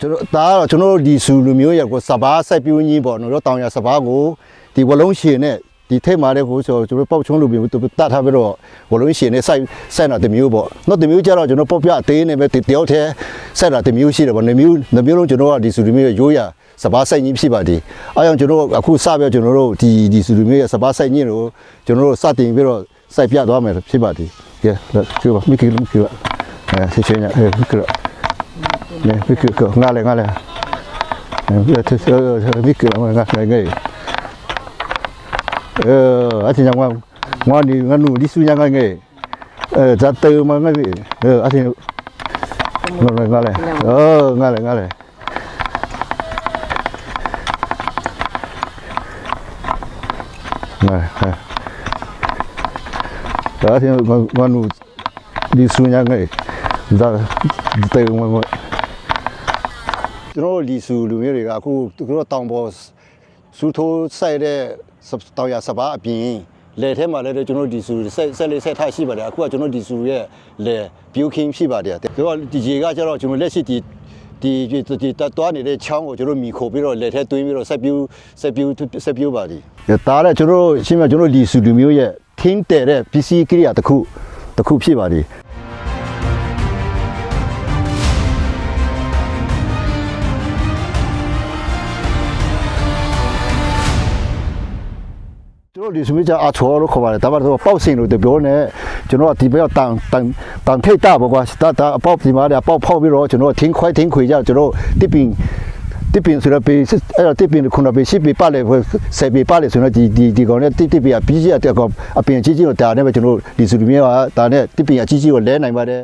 ကျွန်တော်ဒါကတော့ကျွန်တော်တို့ဒီစုလူမျိုးရဲ့ကိုစဘာစိုက်ပြူးကြီးပေါ့နော်တို့တောင်ရစဘာကိုဒီဝလုံးရှင်နဲ့ဒီထိတ်မာတဲ့ကိုဆိုကျွန်တော်ပေါက်ချုံးလူမျိုးတူတတ်ထားပြီးတော့ဝလုံးရှင်နဲ့စိုက်စိုက်တာတစ်မျိုးပေါ့နောက်တစ်မျိုးကျတော့ကျွန်တော်ပေါက်ပြအသေးနဲ့ပဲတယောက်တည်းစိုက်တာတစ်မျိုးရှိတယ်ပေါ့နှစ်မျိုးနှစ်မျိုးလုံးကျွန်တော်ကဒီစုလူမျိုးရဲ့ရိုးရာစဘာစိုက်ကြီးဖြစ်ပါဒီအဲကြောင့်ကျွန်တော်အခုစပြကျွန်တော်တို့ဒီဒီစုလူမျိုးရဲ့စဘာစိုက်ကြီးကိုကျွန်တော်တို့စတင်ပြီးတော့စိုက်ပြသွားမယ်ဖြစ်ပါဒီကဲလက်ကျပါမိကိလမိကိအဲဆက်ချင်းအဲမိကိ này vi cửa cửa nga này nga này vi cửa nga này ngay ờ anh chị ngon ngon thì ngon nụ đi suy nhà ngay ngay ờ ra từ mà ngay vị ờ anh chị ngon này nga này ờ nga này nga này này. Đó, thì ngon nụ đi suy nhà ngay ra từ mà mọi ကျွန်တော်တို့လီဆူလူမျိုးတွေကအခုသူတို့တောင်ပေါ်စူထိုးဆိုင်တဲ့တောင်ရစပါအပြင်လေထဲမှာလည်းကျွန်တော်တို့ဒီဆူဆက်ဆက်လေးဆက်ထားရှိပါတယ်အခုကကျွန်တော်ဒီဆူရဲ့လေဘျူးခင်းဖြစ်ပါတယ်သူကဒီဂျေကကျတော့ကျွန်တော်လက်ရှိဒီဒီဒီတွားနေတဲ့ချောင်းကိုကျွန်တော်မိခိုပြီးတော့လက်ထဲသွင်းပြီးတော့ဆက်ပြူဆက်ပြူဆက်ပြူပါဒီဒါလည်းကျွန်တော်တို့ရှင်းပြကျွန်တော်လီဆူလူမျိုးရဲ့ထင်းတဲ့တဲ့ပစ္စည်းကိရိယာတစ်ခုတစ်ခုဖြစ်ပါဒီ ကျွန်တော်ဒီစမီချာအချောလို့ခေါ်ပါတယ်ဒါပေမဲ့ပေါက်စင်လို့တပြောနေကျွန်တော်ဒီဘက်တန်တန်တန်ထိတ်တာဘောကွာစတာတာအပေါက်ဒီမှာလည်းအပေါက်ဖောက်ပြီးတော့ကျွန်တော်ထင်းခွိုက်ထင်းခွေကြကျွန်တော်တစ်ပင်တစ်ပင်ဆိုတော့ပေအဲ့တော့တစ်ပင်ခုနပေရှိပေပါလေဆေပေပါလေဆိုတော့ဒီဒီဒီကောင်နဲ့တစ်တစ်ပင်အပြီးကြီးအတက်ကောင်အပင်ကြီးကြီးကိုဒါနဲ့ပဲကျွန်တော်ဒီစူလူမျိုးကဒါနဲ့တစ်ပင်အကြီးကြီးကိုလဲနိုင်ပါတယ်